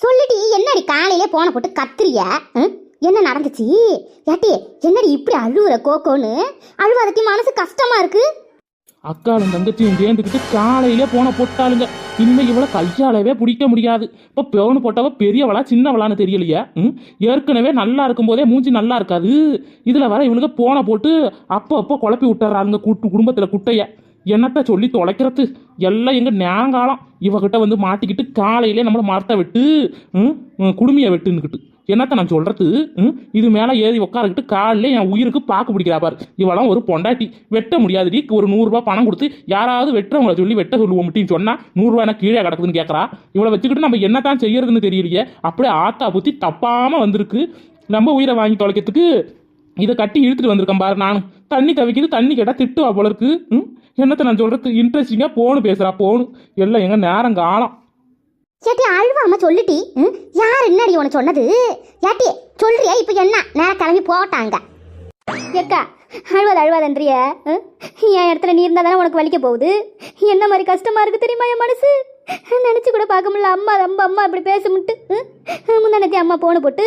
சொல்லிட்டு என்னடி காலையிலே போன போட்டு கத்திரிய ம்? என்ன நடந்துச்சு? ஏட்டி என்னடி இப்படி அழுவுற கோக்கோன்னு அழுவாதட்டி மனசு கஷ்டமா இருக்கு? அக்காலும் தங்கச்சியும் சேர்ந்துக்கிட்டு காலையிலே போன போட்டாளுங்க. இனிமே இவளை கையாலவே பிடிக்க முடியாது. இப்போ பெவனு போட்டவ பெரியவளா சின்னவளான்னு தெரியலையா? ம்? ஏற்கனவே நல்லா இருக்கும்போதே மூஞ்சி நல்லா இருக்காது. இதில் வர இவளுக்கு போன போட்டு அப்போ அப்போ குழப்பி விட்டுறாருங்க கூட்டு குடும்பத்தில் குட்டையை. என்னத்த சொல்லி தொலைக்கிறது? எல்லாம் எங்கள் நேரங்காலம். இவகிட்ட வந்து மாட்டிக்கிட்டு காலையிலே நம்மளை மரத்தை விட்டு குடுமையை வெட்டுன்னுக்கிட்டு. என்னத்த நான் சொல்கிறது இது மேலே ஏறி உட்காந்துக்கிட்டு காலையில என் உயிருக்கு பாக்கு பிடிக்கிறா பாரு. இவளாம் ஒரு பொண்டாட்டி. வெட்ட முடியாதுடி. ஒரு நூறுரூவா பணம் கொடுத்து யாராவது வெட்டுறவங்கள சொல்லி வெட்ட சொல்லுவோம் அப்படின்னு சொன்னால் நூறுரூவா என்ன கீழே கிடக்குதுன்னு கேட்குறா இவளை வச்சுக்கிட்டு நம்ம என்னத்தான் செய்யறதுன்னு தெரியலையே. அப்படியே ஆத்தா புத்தி தப்பாமல் வந்திருக்கு. நம்ம உயிரை வாங்கி தொலைக்கிறதுக்கு இதை கட்டி இழுத்துட்டு வந்திருக்கேன் பாரு நானும் தண்ணி தவிக்குது தண்ணி கேட்டால் திட்டுவா போல இருக்கு. ம்? என்னத்தை நான் சொல்கிறதுக்கு இன்ட்ரெஸ்டிங்காக போகணும் பேசுறா போகணும் எல்லாம் எங்க நேரம் காலம். ஏட்டி அழுவாம சொல்லிட்டி ம்? யார் என்னடி உனக்கு சொன்னது? ஏட்டி சொல்றியா? இப்போ என்ன? நேரம் கிளம்பி போட்டாங்க. ஏக்கா அழுவாத அழுவாதன்றிய ம்? என் இடத்துல நீ இருந்தால் தானே உனக்கு வலிக்க போகுது? என்ன மாதிரி கஷ்டமா இருக்கு தெரியுமா என் மனசு? நினச்சி கூட பார்க்க முடியல. அம்மா ரொம்ப அம்மா இப்படி பேச முட்டு அம்மா போன போட்டு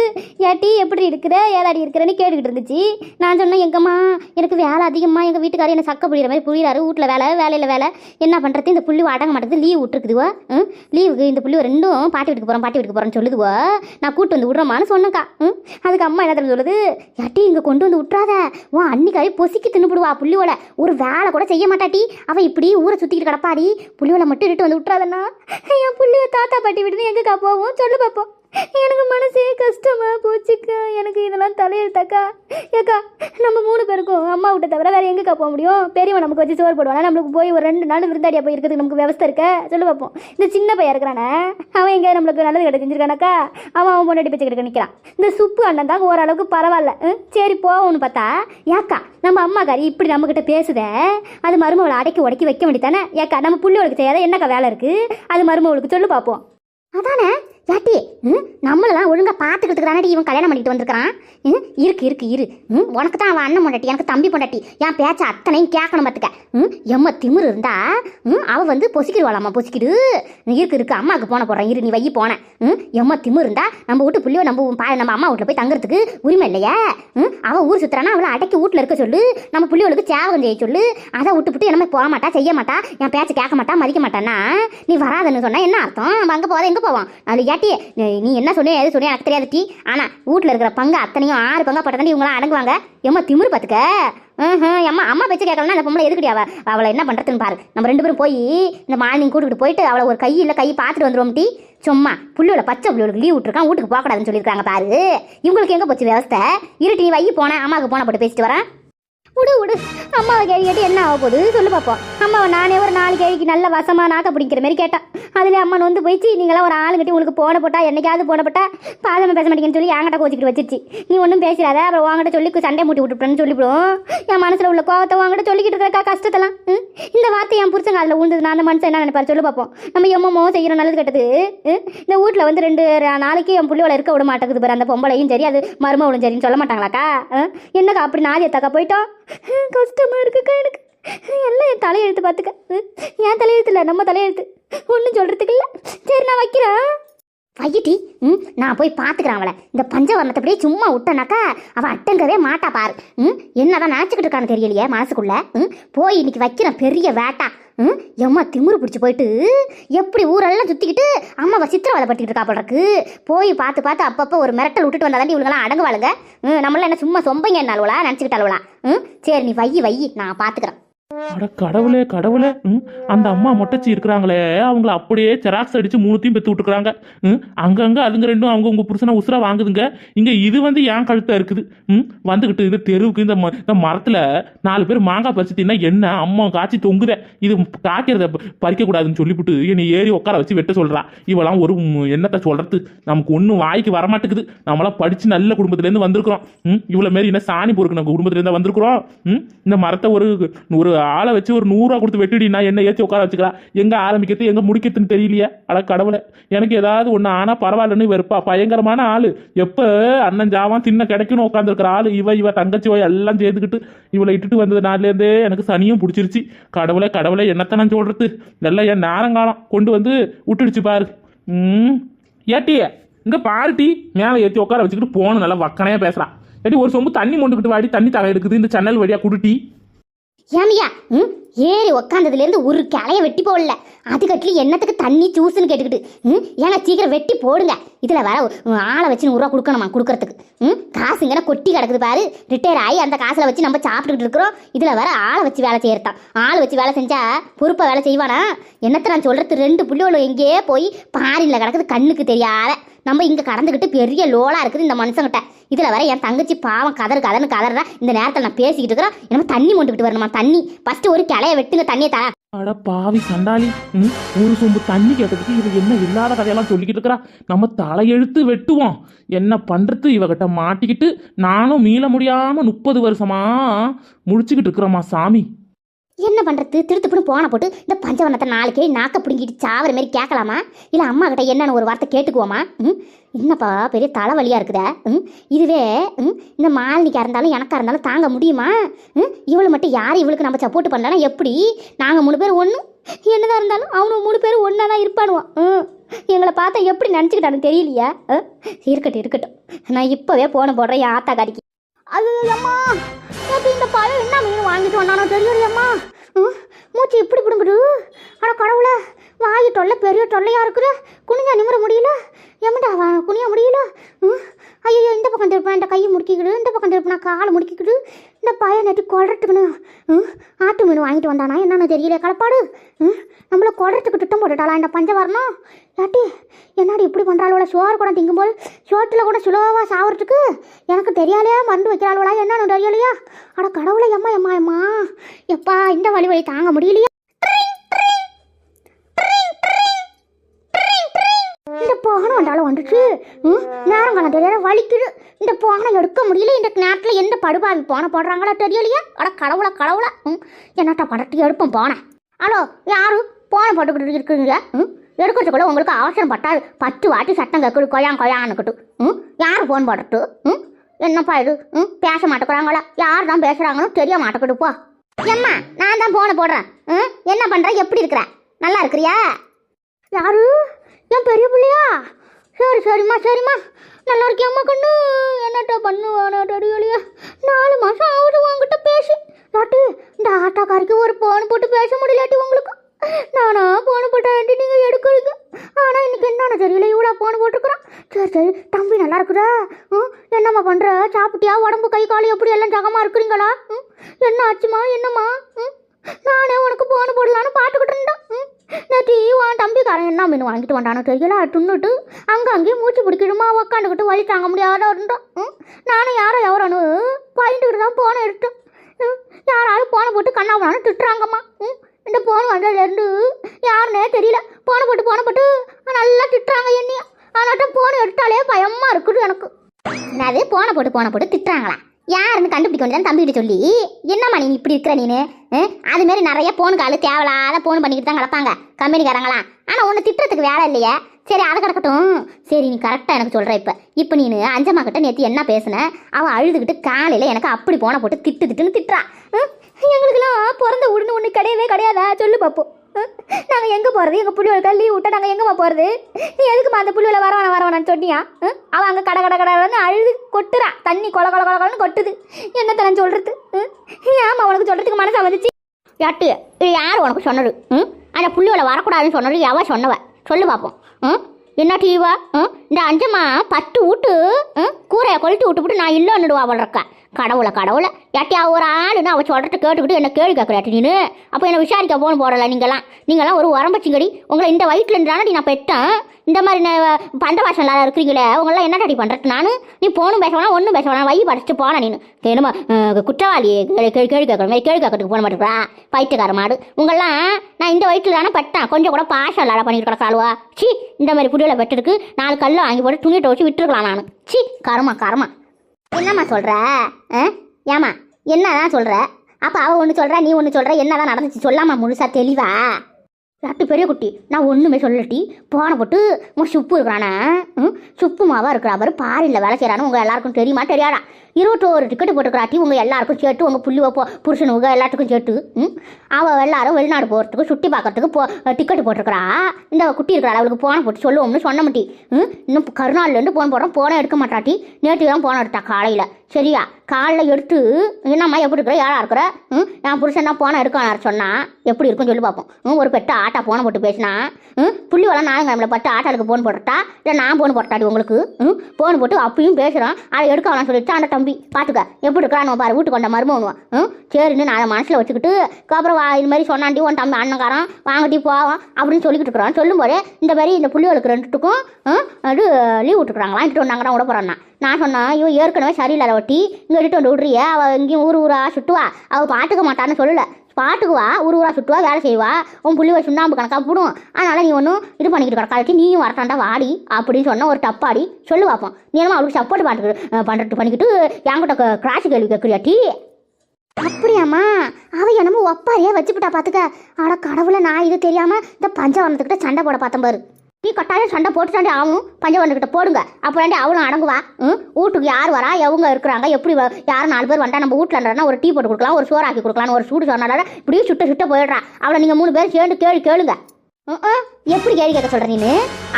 ஏட்டி எப்படி இருக்கிற? ஏதாடி இருக்கிறேன்னு கேட்டுக்கிட்டு இருந்துச்சு. நான் சொன்னேன் எங்கம்மா எனக்கு வேலை அதிகமாக எங்கள் வீட்டுக்காரர் என்னை சக்க புரியுற மாதிரி புரியுறாரு. வீட்டில் வேலை வேலையில் வேலை. என்ன பண்ணுறது இந்த புள்ளி அடங்க மாட்டேது லீவ் விட்டுருக்குதுவோ? ம்? லீவுக்கு இந்த புள்ளி ரெண்டும் பாட்டி வீட்டுக்கு போகிறோம் பாட்டி வீட்டுக்கு போகிறோன்னு சொல்லுதுவோ? நான் கூட்டு வந்து விட்றோமான்னு சொன்னக்கா ம்? அதுக்கு அம்மா என்ன தெரியும் சொல்லுது? ஏட்டி இங்கே கொண்டு வந்து விட்றாத உன் அன்னிக்காரி பொசிக்கி தின்னுபிடுவா புள்ளியோட. ஒரு வேலை கூட செய்ய மாட்டாட்டி. அவள் இப்படி ஊரை சுற்றிக்கிட்டு கிடப்பாடி. புள்ளியோட மட்டும் இட்டு வந்து விட்றாதண்ணா என் புள்ளிய தாத்தா பாட்டி விட்டுன்னு எங்கக்கா போவோம்? சொல்லு பார்ப்போம் எனக்கு மனசே கஷ்டமாக போச்சுக்கா. எனக்கு இதெல்லாம் தலையெழுத்தாக்கா ஏக்கா நம்ம மூணு பேருக்கும் அம்மா விட்ட தவிர வேறு எங்கேக்கா போக முடியும்? பெரியவன் நமக்கு வச்சு சோறு போடுவானா? நம்மளுக்கு போய் ஒரு ரெண்டு நாள் விருந்தாடியாக போய் இருக்கிறதுக்கு நமக்கு விவசாய இருக்க? சொல்லு பார்ப்போம் இந்த சின்ன பையன் இருக்கிறானே அவன் எங்கே நம்மளுக்கு நல்லது கிட்ட செஞ்சிருக்கானாக்கா? அவன் அவன் பொண்டாட்டி பேச்சு கிட்ட நிற்கிறான் இந்த சுப்பு அண்ணன் தான் ஓரளவுக்கு பரவாயில்ல. சரி போவோம்னு பார்த்தா ஏக்கா நம்ம அம்மாக்காரி இப்படி நம்மக்கிட்ட பேசுதே. அது மருமவளை அடக்கி உடக்கி வைக்க வேண்டியதானே ஏக்கா நம்ம புள்ளிவளுக்கு செய்யாத என்னக்கா வேலை இருக்குது அது மருமவளுக்கு சொல்லு பார்ப்போம் அதானே? ஏட்டி ம் நம்மளெல்லாம் ஒழுங்காக பார்த்துக்கிட்டு தானடி இவன் கல்யாணம் பண்ணிட்டு வந்திருக்கிறான்? ம் இருக்கு இருக்கு இரு. ம் உனக்கு தான் அவன் அண்ணன் பொண்டாட்டி எனக்கு தம்பி பொண்டாட்டி. என் பேச்ச அத்தனையும் கேட்கணும் பார்த்துக்க ம் எம்ம திமிரு இருந்தா ம் அவள் வந்து பொசிக்கிடுவாளாம்மா பொசிக்கிடு. இருக்கு இருக்கு அம்மாவுக்கு போன போடுறேன் இரு நீ வையி போனேன் ம் எம்ம திமிர் இருந்தா நம்ம வீட்டு புள்ளியோ நம்ம பா நம்ம அம்மா வீட்டில் போய் தங்குறதுக்கு உரிமை இல்லையா? ம் அவள் ஊர் சுத்துறானா அவளை அடக்கி வீட்டில் இருக்க சொல்லு. நம்ம புள்ளியோளுக்கு சேவகம் செய்ய சொல்லு. அதை விட்டு விட்டு என்ன போக மாட்டா செய்ய மாட்டா என் பேச்ச கேட்க மாட்டா மதிக்க மாட்டானா நீ வராதுன்னு சொன்னால் என்ன அர்த்தம்? நம்ம அங்கே போதே எங்கே போவோம் அது ஏட்டி நீ- என்ன சொன்னியா எது சொன்னியா எனக்கு தெரியாது டீ. ஆனால் வீட்டில் இருக்கிற பங்கு அத்தனையும் ஆறு பங்கா போட்டதாண்டி இவங்களாம் அடங்குவாங்க? எம்மா திமிரு பார்த்துக்க ம் அம்மா அம்மா பேச்சு கேட்கலன்னா அந்த பொம்பளை எதுக்குடி அவ? அவளை என்ன பண்ணுறதுன்னு பாரு. நம்ம ரெண்டு பேரும் போய் இந்த மார்னிங் கூட்டிகிட்டு போயிட்டு அவளை ஒரு கை இல்லை கை பார்த்துட்டு வந்துருவோம் டீ. சும்மா புள்ளியோட பச்சை புள்ளியோட லீவ் விட்டுருக்கான் வீட்டுக்கு போகக்கூடாதுன்னு சொல்லியிருக்காங்க பாரு. இவங்களுக்கு எங்கே போச்சு வியவஸ்தை? இருட்டி நீ வை போனேன் அம்மாவுக்கு போன போட்டு பேசிட்டு வரேன். விடு விடு அம்மாவை கேள்வி கேட்டு என்ன ஆக போகுது? சொல்லு பார்ப்போம் அம்மாவை நானே ஒரு நாலு கேள்விக்கு நல்ல வசமாக நாக்க பிடிக்கிற மாதிரி கேட்டேன். அதில் அம்மா வந்து போயிடுச்சு. நீங்களாம் ஒரு ஆளு கட்டி உங்களுக்கு போன போட்டா என்னைக்காவது போன போட்டா பாதமாக பேச மாட்டேங்கன்னு சொல்லி என்கிட்ட கோச்சிக்கிட்டு வச்சிருச்சு. நீ ஒன்றும் பேசிடாத. அப்புறம் உங்ககிட்ட சொல்லி சண்டை மூட்டி விட்டுப்பேன்னு சொல்லிவிடும். என் மனசில் உள்ள கோவத்தை உங்ககிட்ட சொல்லிக்கிட்டு இருக்கா கஷ்டத்தெல்லாம்? ம்? இந்த வார்த்தை என் புருஷங்க அதில் உழுந்தது நான் அந்த மனுஷன் என்ன நினைப்பாரு சொல்லி பார்ப்போம் நம்ம எம்மமோ செய்கிறோம் நல்லது கெட்டது. இந்த வீட்டில் வந்து ரெண்டு நாளைக்கு என் பிள்ளையோட இருக்க விட மாட்டேங்குது பாரு அந்த பொம்பளையும் சரி அது மருமவளும் சரின்னு சொல்ல மாட்டாங்களாக்கா? என்னக்கா அப்படி நாதி எத்தாக்கா போயிட்டோம்? கஷ்டமாக இருக்குக்கா எனக்கு. எல்லாம் என் தலையெழுத்து பார்த்துக்க. என் தலையெழுத்து இல்லை நம்ம தலையெழுத்து ஒன்றும் சொல்கிறதுக்கு இல்லை. சரி நான் வைக்கிறேன். வையிட்டி ம் நான் போய் பார்த்துக்கிறேன் அவளை. இந்த பஞ்சவர்ணத்தை அப்படியே சும்மா விட்டனாக்கா அவள் அட்டங்கவே மாட்டா பாரு. ம் என்னதான் நினச்சிக்கிட்டு இருக்கான்னு தெரியலையே மனசுக்குள்ள. ம் போய் இன்னைக்கு வைக்கிறேன் பெரிய வேட்டா. ம் எம்மா திமுரு பிடிச்சி போயிட்டு எப்படி ஊரெல்லாம் சுற்றிக்கிட்டு அம்மாவை சித்திரவதை படுத்திக்கிட்டு இருக்கா. போடுறக்கு போய் பார்த்து பார்த்து அப்பப்போ ஒரு மிரட்டல் விட்டுட்டு வந்தாதாண்டி இவங்களாம் அடங்குவாளுங்க. ம் நம்மளாம் என்ன சும்மா சொம்பைங்க என்னாலுவலா நினச்சிக்கிட்டாலுவலா ம் சரி நீ வை வை நான் பார்த்துக்கிறேன். அட கடவுளே கடவுளே. ம்? அந்த அம்மா மொட்டச்சி இருக்கிறாங்களே. அவங்கள அப்படியே செராக்ஸ் அடிச்சு மூணுத்தையும் பெத்து விட்டுருக்காங்க ம்? அங்கங்க அதுங்க ரெண்டும் அவங்க உங்க புருஷனை உசுரா வாங்குதுங்க. இங்க இது வந்து ஏன் கழுத்தா இருக்குது? ம்? வந்துகிட்டு இந்த தெருவுக்கு இந்த ம- இந்த மரத்துல நாலு பேர் மாங்காய் பறிச்சுட்டீங்கன்னா என்ன? அம்மா காய்ச்சி தொங்குதே. இது காய்க்கிறத ப- பறிக்க கூடாதுன்னு சொல்லிவிட்டு என்னை ஏறி உட்கார வச்சு வெட்ட சொல்றா. இவெல்லாம் ஒரு ம், சொல்கிறது சொல்றது? நமக்கு ஒன்றும் வாய்க்கு வரமாட்டேங்குது. நம்மளாம் படிச்சு நல்ல குடும்பத்துலேருந்து வந்திருக்கிறோம். ம்? இவ்வளோ மாரி என்ன சாணி பொறுக்கு நம்ம குடும்பத்துலேருந்து வந்திருக்கிறோம். ம்? இந்த மரத்தை ஒரு ஒரு ஆளை வச்சு ஒரு நூறுரூவா கொடுத்து வெட்டிடினா என்ன ஏற்றி உட்கார வச்சுக்கலாம் எங்கே ஆரம்பிக்கிறது எங்கே முடிக்கிறதுன்னு தெரியலையே. அட கடவுளை. எனக்கு ஏதாவது ஒன்று ஆனால் பரவாயில்லன்னு வெறுப்பா. பயங்கரமான ஆள். எப்போ அண்ணன் ஜாவான் தின்ன கிடைக்கணும் உட்காந்துருக்கிற ஆள்? இவ இவ தங்கச்சிவ எல்லாம் சேர்த்துக்கிட்டு இவளை இட்டுட்டு வந்தது நாள்லேருந்தே எனக்கு சனியும் பிடிச்சிருச்சு. கடவுளே கடவுளே என்னத்தை நான் சொல்கிறது எல்லாம் என் நேரங்காலம். கொண்டு வந்து விட்டுடுச்சு பாரு. ம் இங்கே இங்க பாருட்டி மேலே ஏற்றி உட்கார வச்சுக்கிட்டு போகணும். நல்லா வக்கனையாக பேசுகிறான் ஏடி ஒரு சொம்பு தண்ணி மொண்டுக்கிட்டு வாடி. தண்ணி தகை எடுக்குது. இந்த ஜன்னல் வழியாக குடுட்டி ஏமியா ம் ஏறி உக்காந்ததுலேருந்து ஒரு கிளைய வெட்டி போடல. அது கட்டில என்னத்துக்கு தண்ணி ஜூஸ்னு கேட்டுக்கிட்டு ம் ஏன்னா சீக்கிரம் வெட்டி போடுங்க. இதில் வர ஆளை வச்சு நூறுரூவா கொடுக்கணுமா கொடுக்கறதுக்கு? ம் காசுங்கன்னா கொட்டி கிடக்குது பாரு. ரிட்டையர் ஆகி அந்த காசில் வச்சு நம்ம சாப்பிட்டுக்கிட்டு இருக்கிறோம். இதில் வர ஆளை வச்சு வேலை செய்யறதான். ஆள் வச்சு வேலை செஞ்சால் பொறுப்பாக வேலை செய்வானா? என்னத்தை நான் சொல்கிறது ரெண்டு பிள்ளைகளும் எங்கேயே போய் பாரியில் கிடக்குது கண்ணுக்கு தெரியாத. நம்ம இங்கே கடந்துக்கிட்டு பெரிய லோலாக இருக்குது இந்த மனுஷங்கிட்ட. இதில் வர என் தங்கச்சி பாவம் கதறு கதர்னு கதறா இந்த நேரத்தில் நான் பேசிக்கிட்டு இருக்கிறேன் என்னமோ தண்ணி மொண்டுக்கிட்டு வரணுமா தண்ணி. ஃபஸ்ட்டு ஒரு கிளைய வெட்டுங்க தண்ணியை தர. அட பாவி சண்டாளி. ஒரு சொம்பு தண்ணி கேட்டதுக்கு இது என்ன இல்லாத கதையெல்லாம் சொல்லிக்கிட்டு இருக்கிறா? நம்ம தலையெழுத்து வெட்டுவோம். என்ன பண்ணுறது இவகிட்ட மாட்டிக்கிட்டு நானும் மீள முடியாமல் முப்பது வருஷமா முடிச்சுக்கிட்டு இருக்கிறோமா சாமி? என்ன பண்ணுறது திருத்துப்புன்னு போன போட்டு இந்த பஞ்சவனத்தை நாளைக்கே நாக்க பிடுங்கிட்டு சாவர மாதிரி கேட்கலாமா இல்லை அம்மா கிட்ட என்னன்னு ஒரு வார்த்தை கேட்டுக்குவோமா? ம்? என்னப்பா பெரிய தலைவலியாக இருக்குதா? ம்? இதுவே ம்? இந்த மாலினிக்காக இருந்தாலும் எனக்காக இருந்தாலும் தாங்க முடியுமா? ம்? இவளு மட்டும் யார் இவளுக்கு நம்ம சப்போர்ட் பண்ணலன்னா எப்படி? நாங்கள் மூணு பேர் ஒன்று என்னதான் இருந்தாலும் அவனு மூணு பேரும் ஒன்றா தான் இருப்பானுவான் ம்? எங்களை பார்த்தா எப்படி நினச்சிக்கிட்டானு தெரியலையா. ஆ? இருக்கட்டும் இருக்கட்டும். நான் இப்போவே போன போடுறேன் என் ஆத்தா கறிக்கு அது அம்மா! நேற்று இந்த பழம் என்ன மீன் வாங்கிட்டு வந்தானோ தெரியலையம்மா? ம், மூச்சு இப்படி பிடுங்குடு ஆனால் கடவுளை வாயு தொல்லை பெரிய தொல்லையாக இருக்குது. குனிஞ்சா நிமிர முடியல. எம்மடா வா குனிய முடியல. ஐயோ இந்த பக்கம் திருப்பேன் இந்த கையை முடிக்கிக்கிடு இந்த பக்கம் திருப்பினா காலை முடிக்கிக்கிடு இந்த பையன் நேற்று கொள்றதுக்குன்னு ம், ஆட்டு மீன் வாங்கிட்டு வந்தானா? என்னன்னு தெரியல. கலப்பாடு ம், நம்மள கொள்றதுக்கு திட்டம் போட்டுட்டாளா? இந்த பஞ்சவரணம்? யாட்டி என்னடி இப்படி பண்ணுறாளோட சோறு கூட திங்கும்போது சோற்றில் கூட சுலோவாக சாவறதுக்கு எனக்கு தெரியாலையா? மருந்து வைக்கிறாளோடா என்னன்னு தெரியலையா? அட கடவுளை எம்மா எம்மா எம்மா. எப்பா இந்த வழி வழி தாங்க முடியலையா. இந்த போகணும் வந்தாலும் வந்துச்சு ம், நேரம் காலம் தெரியாத வலிக்குது. இந்த போகனை எடுக்க முடியல. இந்த நேரத்தில் எந்த படுபாவி போன போடுறாங்களா தெரியலையா. அட கடவுளை கடவுளை. ம் என்னட்டா படத்துக்கு எடுப்போம் போனேன் ஹலோ யாரு? போனை போட்டுக்கிட்டு இருக்குங்க? ம் எடுக்கிறதுக்குள்ள உங்களுக்கு அவசரம் பட்டாது. பத்து வாட்டி சட்டம் கேட்குது கொயான் கொயான்னுக்கிட்டு. ம் யார் ஃபோன் போடுறது? ம் என்னப்பா இது? ம் பேச மாட்டேங்கிறாங்களா? யார் தான் பேசுகிறாங்கன்னு தெரிய மாட்டேங்குது போ. எம்மா நான் தான் போனை போடுறேன். ம் என்ன பண்ணுற எப்படி இருக்கிற? நல்லா இருக்கிறியா? யாரு? என் பெரிய பிள்ளையா? சரி சரிம்மா சரிம்மா. நல்லா இருக்கியம்மா கண்ணு? என்னட்ட பண்ணுவானா தெரியலையா. நாலு மாதம் ஆகுது உங்ககிட்ட பேசி. லாட்டு இந்த ஆட்டோக்காரிக்கு ஒரு ஃபோன் போட்டு பேச முடியலாட்டி உங்களுக்கு? நானா ஃபோன் போட்டாட்டி நீங்கள் எடுக்கிறீங்க? ஆனால் இன்னைக்கு என்னென்ன தெரியல. இவ்வளோ ஃபோன் போட்டுருக்குறான். சரி சரி தம்பி நல்லா இருக்குதா? ம் என்னம்மா பண்ணுற சாப்பிட்டியா? உடம்பு கை கால் எப்படி எல்லாம் ஜகமாக இருக்கிறீங்களா? ம் என்ன ஆச்சுமா என்னம்மா? ம் நானே உனக்கு ஃபோன் போடலான்னு பார்த்துக்கிட்டு இருந்தேன். ம் நேற்று உன் தம்பிக்காரன் என்ன மீன் வாங்கிட்டு வந்தானோ தெரியல துண்ணுட்டு அங்கே அங்கேயும் மூச்சு பிடிக்கணுமா உக்காந்துக்கிட்டு வழி தாங்க முடியாத இருந்தோம் ம்? நானும் யாரோ எவரோன்னு பயந்துக்கிட்டு தான் போனை எடுத்தேன். யாராலும் போனை போட்டு கண்ணா போனாலும் திட்டுறாங்கம்மா. ம்? இந்த போன் வந்ததுலேருந்து யாருன்னே தெரியல. போனை போட்டு போனை போட்டு நல்லா திட்டுறாங்க என்னைய. ஆனாட்டம் போன் எடுத்தாலே பயமாக இருக்குது எனக்கு. என்னது? போனை போட்டு போனை போட்டு திட்டுறாங்களா? யாருன்னு கண்டுபிடிக்க வேண்டியதான் தம்பிகிட்ட சொல்லி? என்னம்மா நீ இப்படி இருக்கிற நீனு? அதுமாரி அது மாதிரி நிறைய போன் காலு தேவையில்லாத போன் பண்ணிக்கிட்டு தான் கிடப்பாங்க. கம்பெனிக்காரங்களாம். ஆனால் ஒன்று திட்டுறதுக்கு வேலை இல்லையே. சரி அதை கிடக்கட்டும். சரி நீ கரெக்டாக எனக்கு சொல்கிற இப்போ. இப்போ நீ அஞ்சம்மா கிட்ட நேற்று என்ன பேசுன? அவள் அழுதுகிட்டு காலையில் எனக்கு அப்படி போன போட்டு திட்டு திட்டுன்னு திட்டுறா. எங்களுக்கெல்லாம் பிறந்த உடனே ஒன்று கிடையவே கிடையாதா? சொல்லு பார்ப்போம் நாங்கள் எங்கே போகிறது எங்கள் புள்ளிவளுக்கு லீவ் விட்டா நாங்கள் எங்கேம்மா போகிறது நீ எதுக்குமா அந்த புள்ளிவளை வரவான வரவானான்னு சொன்னியா ம்? அவன் அங்கே கட கட கடன்னு அழுது கொட்டுறா. தண்ணி கொல கொல கொலன்னு கொட்டுது. என்ன தரேன் சொல்கிறது ஆமாம் உனக்கு சொல்கிறதுக்கு மனசா வந்துச்சு யாட்டு இது யார் உனக்கு சொன்னது? ம் அந்த புள்ளிவளை வரக்கூடாதுன்னு சொன்னது எவன் சொன்னவ? சொல்லு பார்ப்போம் ம் என்ன டீவா ம் இந்த அஞ்சம்மா பத்து விட்டு ம் கூரையை விட்டு விட்டு நான் இல்லைன்னுடுவா அவள் இருக்கா. கடவுளை கடவுளை. யாட்டியா ஒரு ஆளுன்னு அவள் சொல்கிறத கேட்டுக்கிட்டு என்ன கேள்வி கேட்குறாட்டி நீனு? அப்போ என்னை விசாரிக்க போன போடலை நீங்களாம் நீங்களாம் ஒரு உரம்பச்சிங்கடி உங்களை இந்த வயிற்றுல இருந்தானடி நான் பெற்றேன் இந்த மாதிரி ந- பந்த வாசம் இல்லாத இருக்கிறீங்களே. உங்களெல்லாம் என்ன டடி பண்ணுறது நான்? நீ போனும் பேச வேணாம் ஒன்றும் பேச வேணாம். வை படிச்சுட்டு போன நீ என்னமா குற்றவாளி? கேள்வி கேள்வி கேள்வி கேள்வி கேட்கறதுக்கு போன மாட்டேங்கிறா பயிற்றுக்கார மாடு. உங்கள்லாம் நான் இந்த வயிற்றுல தானே பெட்டேன் கொஞ்சம் கூட பாசம் இல்லாத பண்ணிட்டு கிடக்காளுவா சி இந்த மாதிரி புடியில் பெற்றதுக்கு நாலு கல்லை வாங்கி போட்டு துணியை துவச்சி விட்டுருக்கலாம் நான். சி கருமா கருமா என்னம்மா சொல்கிற ஏமா என்னதான் சொல்கிற அப்போ அவள் ஒன்று சொல்கிறா நீ ஒன்று சொல்கிற என்னதான் நடந்துச்சு? சொல்லாமா முழுசாக தெளிவா? ரத்து பெரிய குட்டி. நான் ஒன்றுமே சொல்லட்டி போன போட்டு உன் சுப்பு இருக்கிறானே ம்? சுப்பு மாவா இருக்கிறா அவர் பாரியில் வேலை செய்கிறான்னு உங்கள் எல்லாருக்கும் தெரியுமா தெரியாதா? இருபத்தோரு டிக்கெட் போட்டுக்கிறாட்டி உங்கள் எல்லாருக்கும் சேர்த்து உங்கள் புள்ளி வைப்போ புருஷனுங்க எல்லாத்துக்கும் சேர்த்து ம்? அவள் எல்லாரும் வெளிநாடு போகிறதுக்கு சுற்றி பார்க்கறதுக்கு போ டிக்கெட் போட்டிருக்கிறா. இந்த குட்டி இருக்கிறா அவளுக்கு போன போட்டு சொல்லுவோம்னு சொன்ன மாட்டி ம்? இன்னும் கருநாள்லேருந்து போன் போடுறோம் போனை எடுக்க மாட்டாட்டி. நேற்று தான் போன எடுத்தா காலையில். சரியா? காலைல எடுத்து என்னம்மா எப்படி இருக்கிற? யாரா இருக்கிற? ம்? என் புருஷன் தான் போன எடுக்கணும் சொன்னா எப்படி இருக்கும்னு சொல்லி பார்ப்போம். ம்? ஒரு பெட்ட ஆட்டா போன போட்டு பேசினா ம்? புள்ளி வளம் நானுங்க நம்மளை பட்டு ஆட்டாளுக்கு போன் போட்டுட்டா இல்லை நான் போன் போட்டாடி உங்களுக்கு? ம்? போன் போட்டு அப்பயும் பேசுகிறான் அதை எடுக்க வேணாம் சொல்லிட்டு அந்த தம்பி. பார்த்துக்க எப்படி இருக்கிறான் பாரு வீட்டுக்கு கொண்ட மருமவனுவான் ம்? சரின்னு நான் அதை மனசில் வச்சுக்கிட்டு அப்புறம் வா இது மாதிரி சொன்னாண்டி உன் தம்பி அண்ணங்காரன் வாங்கட்டி போவான் அப்படின்னு சொல்லிக்கிட்டு இருக்கிறான். சொல்லும் போதே இந்த மாதிரி இந்த புள்ளிகளுக்கு ரெண்டுத்துக்கும் அது லீவ் விட்டுருக்குறாங்க வாங்கிட்டு வந்தாங்கன்னா விட போகிறான் நான் சொன்னேன் ஐயோ ஏற்கனவே சரியில்லை ஒட்டி இங்கே எடுத்து வந்து விட்றிய. அவள் இங்கேயும் ஊர் ஊரா சுட்டுவா. அவள் பாட்டுக்க மாட்டான்னு சொல்லல. பாட்டுக்குவா ஊர் ஊரா சுட்டுவா வேலை செய்வா. உன் புள்ளி வச்சு சுண்ணாம்பு கணக்காக போடும். அதனால நீ ஒன்றும் இது பண்ணிக்கிட்டு கிடக்காட்டி நீயும் வரட்டாண்டா வாடி அப்படின்னு சொன்ன ஒரு டப்பாடி. சொல்லு பார்ப்போம் நீ என்னமோ அவளுக்கு சப்போர்ட் பண்ணுறது பண்ணுறது பண்ணிக்கிட்டு என்கிட்ட கிராஸ் கேள்வி கேட்குறியாட்டி அப்படியாம்மா. அவ என்னமோ ஒப்பாரியே வச்சுக்கிட்டா பார்த்துக்க அட கடவுளை நான் இது தெரியாமல் இந்த பஞ்சவரணத்துக்கிட்ட சண்டை போட பார்த்தேன் பாரு. நீ கட்டாயம் சண்டை போட்டுட்டாண்டி ஆகும் பஞ்சவரணத்துக்கிட்ட போடுங்க. அப்புறம் அவளும் அடங்குவா. ம்? வீட்டுக்கு யார் வரா? எவங்க இருக்கிறாங்க? எப்படி யார் நாலு பேர் வந்தா நம்ம வீட்டில் இருந்தா ஒரு டீ போட்டு கொடுக்கலாம் ஒரு சோறு ஆக்கி கொடுக்கலாம் ஒரு சூடு சொன்னால இப்படியே சுட்ட சுட்ட போயிடுறா. அவளை நீங்கள் மூணு பேர் சேர்ந்து கேள்வி கேளுங்க. ம், எப்படி கேள்வி கேட்க சொல்கிற நீனு?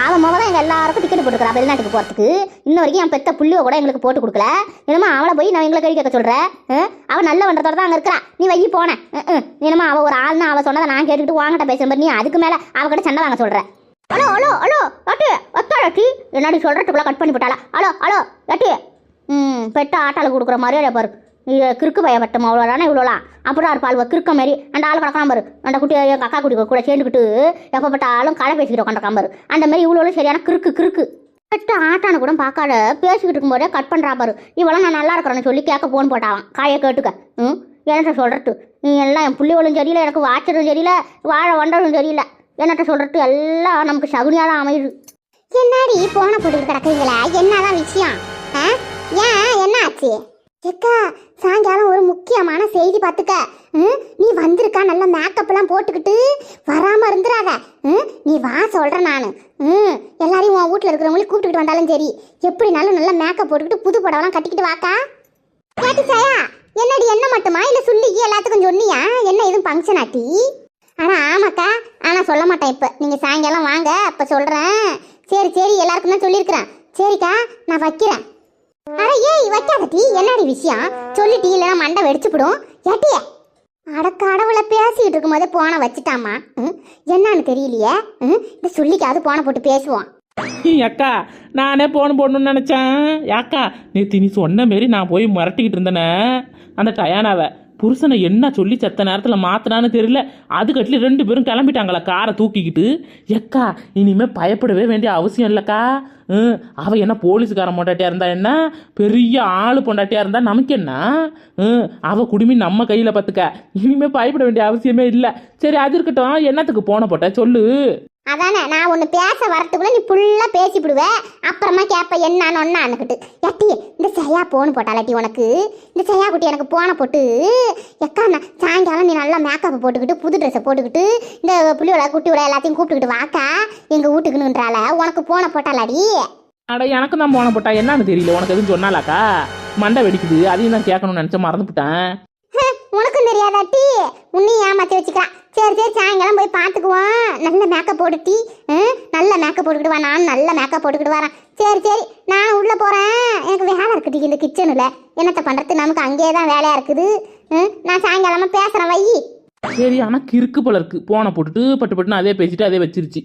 அவன் மொதல் தான் எங்க எல்லாருக்கும் டிக்கெட் போட்டுக்கிறா வெளிநாட்டுக்கு போகிறதுக்கு இன்ன வரைக்கும் என் பெத்த புள்ளிய கூட எங்களுக்கு போட்டு கொடுக்கல. என்னமா அவளை போய் நான் எங்களை கேள்வி கேட்க சொல்கிறேன் அவன் நல்ல வண்டத்தோட தான் அங்கே இருக்கிறா. நீ வை போனேன் என்னமா அவள் ஒரு ஆள்னா அவள் சொன்னதை நான் கேட்டுக்கிட்டு வாங்கிட்ட பேசுகிற மாதிரி நீ அதுக்கு மேலே அவகிட்ட சண்டை வாங்க சொல்கிறேன் ஹலோ ஹலோ ஹலோ அட்டு டீ என்னடி சொல்கிறதுக்குள்ளே கட் பண்ணி போட்டாளா? ஹலோ ஹலோ அட்டு ம் பெட்ட ஆட்டால் கொடுக்குற மாதிரியே பாரு. இது கிறுக்கு பய பட்டம் அவ்வளோதானே இவ்வளோலாம் அப்படிதான் இருப்பாள் கிறுக்க மாதிரி அந்த ஆள் கிடக்காம பாரு. அந்த குட்டி எங்கள் அக்கா குட்டி கூட சேர்ந்துக்கிட்டு எப்போ பட்டாலும் களை பேசிக்கிட்டு உட்காந்துருக்காம பாரு. அந்த மாதிரி இவ்வளோ சரியான கிறுக்கு கிறுக்கு. பெட்ட ஆட்டான கூட பார்க்காத பேசிக்கிட்டு இருக்கும்போதே கட் பண்ணுறா பாரு. இவ்வளோ நான் நல்லா இருக்கிறேன்னு சொல்லி கேட்க ஃபோன் போட்டாவான் காயை கேட்டுக்க. ம் என்ன சொல்கிறது நீ எல்லாம் என் புள்ளிவளும் சரியில்லை எனக்கு வாச்சதும் சரியில்லை வாழ வண்டதும் சரியில்லை. என்னட்ட சொல்கிறது எல்லாம் நமக்கு சகுனியாக தான் அமையுது. என்னடி போன போட்டுக்கிட்டு கிடக்குறீங்களா? என்னதான் விஷயம்? ஆ? ஏன்? என்ன ஆச்சு எக்கா சாயங்காலம் ஒரு முக்கியமான செய்தி பார்த்துக்க. ம், நீ வந்திருக்கா? நல்ல மேக்கப்லாம் போட்டுக்கிட்டு வராம இருந்துடாத ம், நீ வா சொல்கிறேன் நான். ம் எல்லாரையும் உன் வீட்டில் இருக்கிறவங்களையும் கூப்பிட்டுக்கிட்டு வந்தாலும் சரி. எப்படினாலும் நல்ல மேக்கப் போட்டுக்கிட்டு புது படம்லாம் கட்டிக்கிட்டு வாக்கா. கேட்டு சாயா என்னடி என்ன மட்டுமா? இல்லை சொல்லி எல்லாத்துக்கும் சொன்னியா? என்ன எதுவும் ஃபங்க்ஷன் ஆட்டி? ஆனால் ஆமாக்கா. ஆனால் சொல்ல மாட்டேன் இப்போ. நீங்கள் சாயங்காலம் வாங்க அப்போ சொல்கிறேன் சரி சரி எல்லாருக்கும் தான் சொல்லியிருக்கிறேன். சரிக்கா நான் வைக்கிறேன். அட ஏய் வைக்காதட்டி என்னடி விஷயம்? சொல்லிட்டி இல்லைன்னா மண்டை வெடிச்சுப்பிடும். ஏட்டியே அட கடவுளை பேசிக்கிட்டு இருக்கும்போதே போனை வச்சுட்டாமா ம், என்னன்னு தெரியலையே. ம், இந்த சொல்லிக்காவது போனை போட்டு பேசுவோம். அக்கா நானே போன் போடணும்னு நினச்சேன். அக்கா நேற்று நீ சொன்ன மாரி நான் போய் மிரட்டிக்கிட்டு இருந்தேனே. அந்த டயானாவை. புருஷனை என்ன சொல்லி செத்த நேரத்தில் மாத்தினான்னு தெரியல. அதுக்கட்லி ரெண்டு பேரும் கிளம்பிட்டாங்களா காரை தூக்கிக்கிட்டு? எக்கா இனிமேல் பயப்படவே வேண்டிய அவசியம் இல்லைக்கா. ம் அவ என்ன போலீஸ்காரன் பொண்டாட்டியாக இருந்தா என்ன? பெரிய ஆள் பொண்டாட்டியாக இருந்தா நமக்கு என்ன? ம் அவ குடுமி நம்ம கையில் பார்த்துக்க இனிமேல் பயப்பட வேண்டிய அவசியமே இல்லை. சரி அது இருக்கட்டும். என்னத்துக்கு போன போட்ட? சொல்லு. அதானே நான் ஒன்று பேச வரத்துக்குள்ள நீ ஃபுல்லாக பேசிவிடுவ அப்புறமா கேட்ப என்னன்னு ஒன்று அனுக்கிட்டு எட்டி இந்த செய்யா போன் போட்டாலட்டி உனக்கு. இந்த செய்யா குட்டி எனக்கு போனை போட்டு. எக்கா நான் சாயங்காலம் நீ நல்லா மேக்கப் போட்டுக்கிட்டு புது ட்ரெஸ்ஸை போட்டுக்கிட்டு இந்த புள்ளியோட குட்டியோட எல்லாத்தையும் கூப்பிட்டுக்கிட்டு வாக்கா. எங்கள் வீட்டுக்குன்னுன்றால உனக்கு போனை போட்டாலாடி? அட எனக்கு தான் போன போட்டா என்னன்னு தெரியல. உனக்கு எதுவும் சொன்னாலாக்கா? மண்டை வெடிக்குது அதையும் தான் கேட்கணும்னு நினச்சேன் மறந்துவிட்டேன் உனக்கும் தெரியாதாட்டி உன்னையும் ஏமாத்தி வச்சுக்கிறான் சரி சரி சாயங்காலம் போய் பார்த்துக்குவோம் நல்ல மேக்கப் போட்டுட்டி ம், நல்ல மேக்கப் போட்டுக்கிட்டு வா. நான் நல்ல மேக்கப் போட்டுக்கிட்டு வரேன். சரி சரி நான் உள்ளே போகிறேன் எனக்கு வேலை இருக்குடி இந்த கிச்சனில் என்னத்தை பண்ணுறது நமக்கு அங்கேயே தான் வேலையாக இருக்குது. நான் சாயங்காலமாக பேசுகிறேன் வை. சரி ஆனால் கிறுக்கு போல இருக்கு. போனை போட்டுட்டு பட்டு பட்டுன்னு அதே பேசிட்டு அதே வச்சிருச்சு.